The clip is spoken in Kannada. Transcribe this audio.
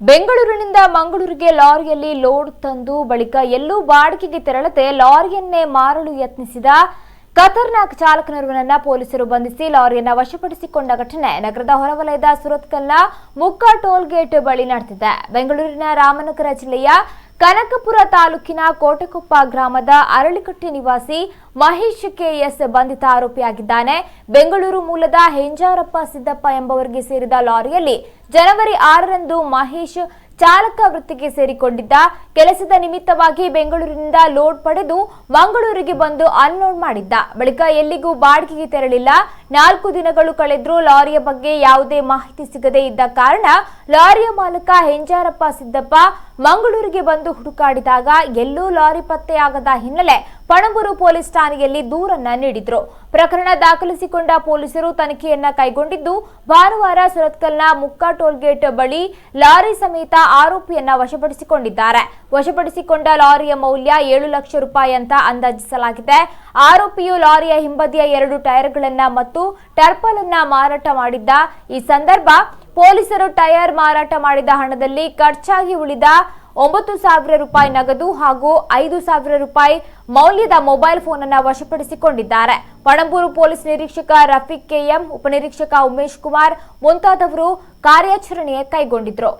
ಬೆಂಗಳೂರಿನಿಂದ ಮಂಗಳೂರಿಗೆ ಲಾರಿಯಲ್ಲಿ ಲೋಡ್ ತಂದು ಬಳಿಕ ಎಲ್ಲೂ ಬಾಡಿಗೆಗೆ ತೆರಳದೆ ಲಾರಿಯನ್ನೇ ಮಾರಲು ಯತ್ನಿಸಿದ ಖತರ್ನಾಕ್ ಚಾಲಕನೊರ್ವನನ್ನ ಪೊಲೀಸರು ಬಂಧಿಸಿ ಲಾರಿಯನ್ನ ವಶಪಡಿಸಿಕೊಂಡ ಘಟನೆ ನಗರದ ಹೊರವಲಯದ ಸುರತ್ಕಲ್ನ ಮುಕ್ಕ ಟೋಲ್ ಗೇಟ್ ಬಳಿ ನಡೆದಿದೆ. ಬೆಂಗಳೂರಿನ ರಾಮನಗರ ಜಿಲ್ಲೆಯ ಕನಕಪುರ ತಾಲೂಕಿನ ಕೋಟೆಕೊಪ್ಪ ಗ್ರಾಮದ ಅರಳಿಕಟ್ಟೆ ನಿವಾಸಿ ಮಹೇಶ್ ಕೆಎಸ್ ಬಂಧಿತ ಆರೋಪಿಯಾಗಿದ್ದಾನೆ. ಬೆಂಗಳೂರು ಮೂಲದ ಹೆಂಜಾರಪ್ಪ ಸಿದ್ದಪ್ಪ ಎಂಬವರಿಗೆ ಸೇರಿದ ಲಾರಿಯಲ್ಲಿ ಜನವರಿ ಆರರಂದು ಮಹೇಶ್ ಚಾಲಕ ವೃತ್ತಿಗೆ ಸೇರಿಕೊಂಡಿದ್ದ ಕೆಲಸದ ನಿಮಿತ್ತವಾಗಿ ಬೆಂಗಳೂರಿನಿಂದ ಲೋಡ್ ಪಡೆದು ಮಂಗಳೂರಿಗೆ ಬಂದು ಅನ್ಲೋಡ್ ಮಾಡಿದ್ದ. ಬಳಿಕ ಎಲ್ಲಿಗೂ ಬಾಡಿಗೆಗೆ ತೆರಳಿಲ್ಲ. ನಾಲ್ಕು ದಿನಗಳು ಕಳೆದರೂ ಲಾರಿಯ ಬಗ್ಗೆ ಯಾವುದೇ ಮಾಹಿತಿ ಸಿಗದೇ ಇದ್ದ ಕಾರಣ ಲಾರಿಯ ಮಾಲಕ ಹೆಂಜಾರಪ್ಪ ಸಿದ್ದಪ್ಪ ಮಂಗಳೂರಿಗೆ ಬಂದು ಹುಡುಕಾಡಿದಾಗ ಎಲ್ಲೂ ಲಾರಿ ಪತ್ತೆಯಾಗದ ಹಿನ್ನೆಲೆ ಪಣಂಬೂರು ಪೊಲೀಸ್ ಠಾಣೆಯಲ್ಲಿ ದೂರನ್ನ ನೀಡಿದ್ರು. ಪ್ರಕರಣ ದಾಖಲಿಸಿಕೊಂಡ ಪೊಲೀಸರು ತನಿಖೆಯನ್ನ ಕೈಗೊಂಡಿದ್ದು, ಭಾನುವಾರ ಸುರತ್ಕಲ್ನ ಮುಕ್ಕಾ ಟೋಲ್ಗೇಟ್ ಬಳಿ ಲಾರಿ ಸಮೇತ ಆರೋಪಿಯನ್ನ ವಶಪಡಿಸಿಕೊಂಡಿದ್ದಾರೆ. ವಶಪಡಿಸಿಕೊಂಡ ಲಾರಿಯ ಮೌಲ್ಯ ಏಳು ಲಕ್ಷ ರೂಪಾಯಿ ಅಂತ ಅಂದಾಜಿಸಲಾಗಿದೆ. ಆರೋಪಿಯು ಲಾರಿಯ ಹಿಂಬದಿಯ ಎರಡು ಟೈರ್ಗಳನ್ನ ಮತ್ತು ಟರ್ಪಲ್ ಅನ್ನ ಮಾರಾಟ ಮಾಡಿದ್ದ. ಈ ಸಂದರ್ಭ ಪೊಲೀಸರು ಟೈರ್ ಮಾರಾಟ ಮಾಡಿದ ಹಣದಲ್ಲಿ ಖರ್ಚಾಗಿ ಉಳಿದ ಒಂಬತ್ತು ಸಾವಿರ ರೂಪಾಯಿ ನಗದು ಹಾಗೂ ಐದು ಸಾವಿರ ರೂಪಾಯಿ ಮೌಲ್ಯದ ಮೊಬೈಲ್ ಫೋನ್ ಅನ್ನು ವಶಪಡಿಸಿಕೊಂಡಿದ್ದಾರೆ. ಪಣಂಬೂರು ಪೊಲೀಸ್ ನಿರೀಕ್ಷಕ ರಫೀಕ್ ಕೆಎಂ, ಉಪನಿರೀಕ್ಷಕ ಉಮೇಶ್ ಕುಮಾರ್ ಮುಂತಾದವರು ಕಾರ್ಯಾಚರಣೆ ಕೈಗೊಂಡಿದ್ರು.